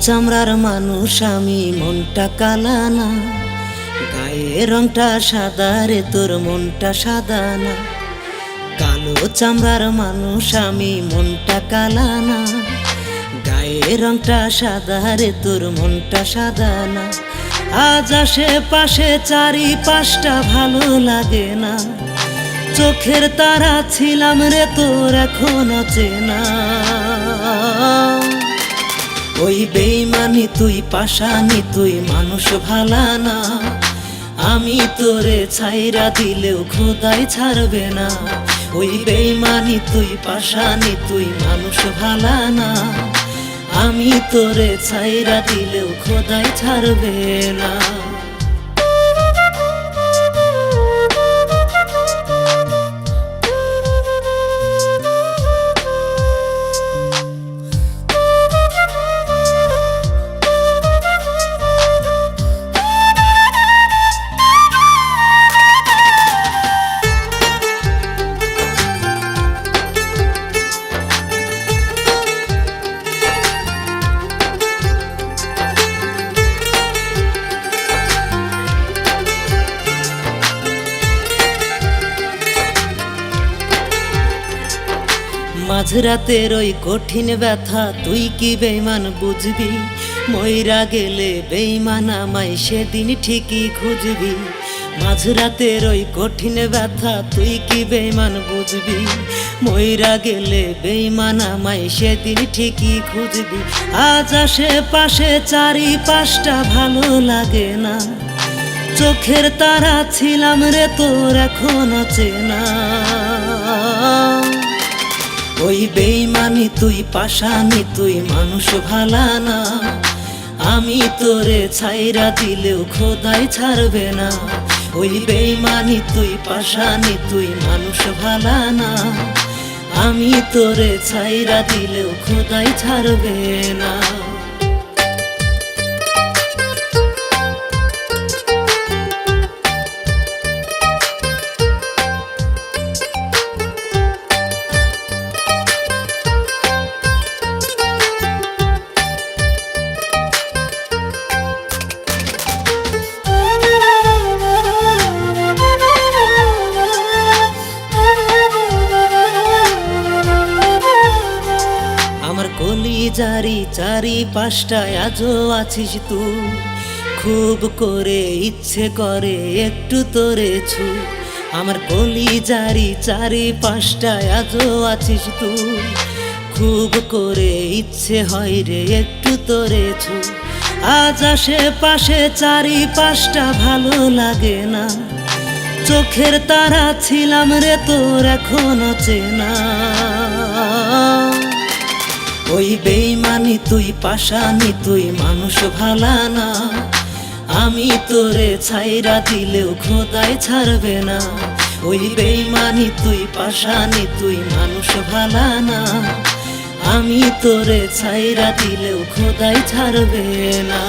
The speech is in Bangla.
চামড়ার মানুষ, আমি মনটা কালা না। গায়ে রংটা সাদা রে, তোর মনটা সাদা না। কালো চামড়ার মানুষ, আমি মনটা কালা না। গায়ে রংটা সাদা রে, তোর মনটা সাদা না। আজ আসে পাশে চারি পাঁচটা ভালো লাগে না। চোখের তারা ছিলাম রে, তোর এখনও চেনা। ওই বেইমানি তুই পাশানি তুই, মানুষ ভালা না। আমি তোরে ছাইরা দিলেও খোদাই ছাড়বে না। ওই বেইমানি তুই পাশানি তুই, মানুষ ভালা না। আমি তোরে ছাইরা দিলেও খোদাই ছাড়বে না। মাঝরাতের ওই কঠিন ব্যথা, তুই কি বেইমান বুঝবি? ময়রা গেলে বেইমান আমায় সেদিন ঠিকই খুঁজবি। মাঝরাতের ওই কঠিন ব্যথা, তুই কি বেইমান বুঝবি? ময়রা গেলে বেইমান আমায় সেদিন ঠিকই খুঁজবি। আজ আসে পাশে চারি পাঁচটা ভালো লাগে না। চোখের তারা ছিলাম রে, তোর এখনও চেনা। ওই বেইমানি তুই, পাশানি তুই, মানুষ ভালা না। আমি তোরে ছাইরা দিলেও খোদাই ছাড়বে না। ওই বেইমানি তুই, পাশানি তুই, মানুষ ভালা না। আমি তোরে ছাইরা দিলেও খোদাই ছাড়বে না। জারি চারি পাঁচটায় আজও আছিস তুই। খুব করে ইচ্ছে করে একটু তোরে ছু আমার কলি জারি চারি পাঁচটায় আজও আছিস তুই। খুব করে ইচ্ছে হয় রে একটু তোরে ছু আজ আসে পাশে চারি পাঁচটা ভালো লাগে না। চোখের তারা ছিলাম রে তোর এখনও চেনা। ওই বেইমানি তুই, পাশানি তুই, মানুষ ভালা না। আমি তোরে ছাইরা দিলেও খোদায় ছাড়বে না। ওই বেইমানি তুই, পাশানি তুই, মানুষ ভালা না। আমি তোরে ছাইরা দিলেও খোদায় ছাড়বে না।